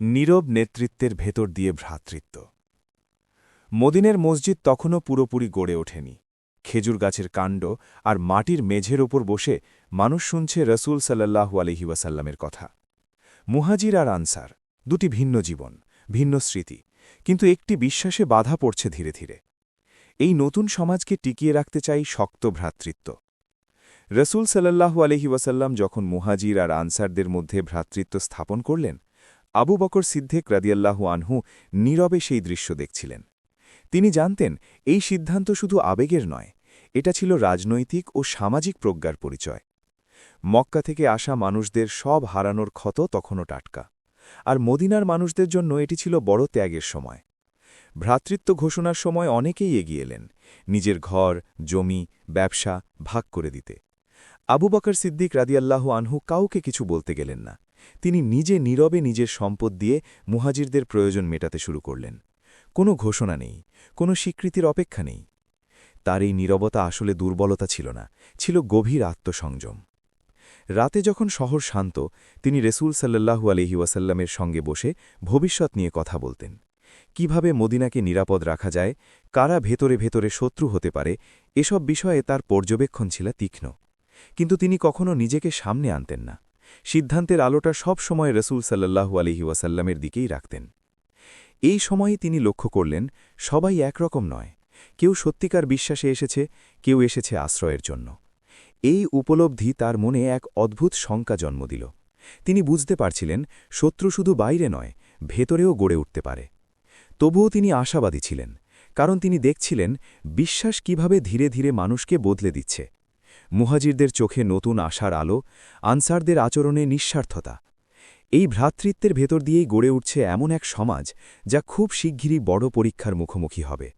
নীরব নেতৃত্বের ভেতর দিয়ে ভ্রাতৃত্ব। মদিনের মসজিদ তখনও পুরোপুরি গড়ে ওঠেনি। খেজুর গাছের কাণ্ড আর মাটির মেঝের ওপর বসে মানুষ শুনছে রসুল সাল্লাহু আলহিউসাল্লামের কথা। মুহাজির আর আনসার, দুটি ভিন্ন জীবন, ভিন্ন স্মৃতি, কিন্তু একটি বিশ্বাসে বাধা পড়ছে ধীরে ধীরে। এই নতুন সমাজকে টিকিয়ে রাখতে চাই শক্ত ভ্রাতৃত্ব। রসুল সাল্লাহু আলহি ওয়াসাল্লাম যখন মুহাজির আর আনসারদের মধ্যে ভ্রাতৃত্ব স্থাপন করলেন আবু বকর সিদ্ধেক রাদিয়াল্লাহু আনহু নীরবে সেই দৃশ্য দেখছিলেন। তিনি জানতেন, এই সিদ্ধান্ত শুধু আবেগের নয়, এটা ছিল রাজনৈতিক ও সামাজিক প্রজ্ঞার পরিচয়। মক্কা থেকে আসা মানুষদের সব হারানোর ক্ষত তখনও টাটকা। আর মদিনার মানুষদের জন্য এটি ছিল বড় ত্যাগের সময়। ভ্রাতৃত্ব ঘোষণার সময় অনেকেই এগিয়ে এলেন, নিজের ঘর, জমি, ব্যবসা ভাগ করে দিতে। আবু বকর সিদ্দিক রাদিয়াল্লাহ আনহু কাউকে কিছু বলতে গেলেন না। তিনি নিজে নীরবে নিজের সম্পদ দিয়ে মুহাজিরদের প্রয়োজন মেটাতে শুরু করলেন। কোনো ঘোষণা নেই, কোনো স্বীকৃতির অপেক্ষা নেই। তার এই নীরবতা আসলে দুর্বলতা ছিল না, ছিল গভীর আত্মসংযম। রাতে যখন শহর শান্ত, তিনি রেসুল সাল্লাহু আলহি ওয়াসাল্লামের সঙ্গে বসে ভবিষ্যৎ নিয়ে কথা বলতেন। কীভাবে মদিনাকে নিরাপদ রাখা যায়, কারা ভেতরে ভেতরে শত্রু হতে পারে, এসব বিষয়ে তার পর্যবেক্ষণ ছিল তীক্ষ্ণ। কিন্তু তিনি কখনো নিজেকে সামনে আনতেন না। সিদ্ধান্তের আলোটা সব সময় রসুল সাল্লাহু আলহি ওয়াসাল্লামের দিকেই রাখতেন। এই সময়ে তিনি লক্ষ্য করলেন, সবাই একরকম নয়। কেউ সত্যিকার বিশ্বাসে এসেছে, কেউ এসেছে আশ্রয়ের জন্য। এই উপলব্ধি তার মনে এক অদ্ভুত শঙ্কা জন্ম দিল। তিনি বুঝতে পারছিলেন, শত্রু শুধু বাইরে নয়, ভেতরেও গড়ে উঠতে পারে। তবুও তিনি আশাবাদী ছিলেন, কারণ তিনি দেখছিলেন, বিশ্বাস কীভাবে ধীরে ধীরে মানুষকে বদলে দিচ্ছে। মুহাজিরদের চোখে নতুন আশার আলো, আনসারদের আচরণে নিঃস্বার্থতা। এই ভ্রাতৃত্বের ভেতর দিয়েই গড়ে উঠছে এমন এক সমাজ যা খুব শিগগিরই বড় পরীক্ষার মুখোমুখি হবে।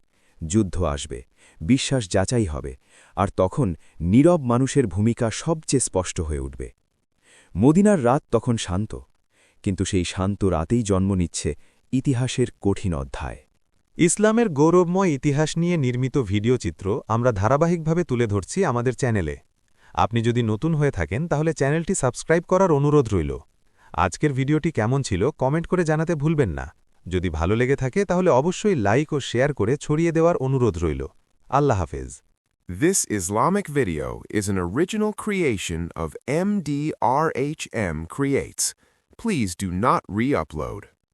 যুদ্ধ আসবে, বিশ্বাস যাচাই হবে, আর তখন নীরব মানুষের ভূমিকা সবচেয়ে স্পষ্ট হয়ে উঠবে। মদিনার রাত তখন শান্ত, কিন্তু সেই শান্ত রাতেই জন্ম নিচ্ছে ইতিহাসের কঠিন অধ্যায়। ইসলামের গৌরবময় ইতিহাস নিয়ে নির্মিত ভিডিও চিত্র আমরা ধারাবাহিকভাবে তুলে ধরছি আমাদের চ্যানেলে। আপনি যদি নতুন হয়ে থাকেন, তাহলে চ্যানেলটি সাবস্ক্রাইব করার অনুরোধ রইল আজকের ভিডিওটি কেমন ছিল, কমেন্ট করে জানাতে ভুলবেন না যদি ভালো লেগে থাকে, তাহলে অবশ্যই লাইক ও শেয়ার করে ছড়িয়ে দেওয়ার অনুরোধ রইল আল্লাহ হাফেজ This Islamic video is an original creation of MDRHM Creates. Please do not re-upload.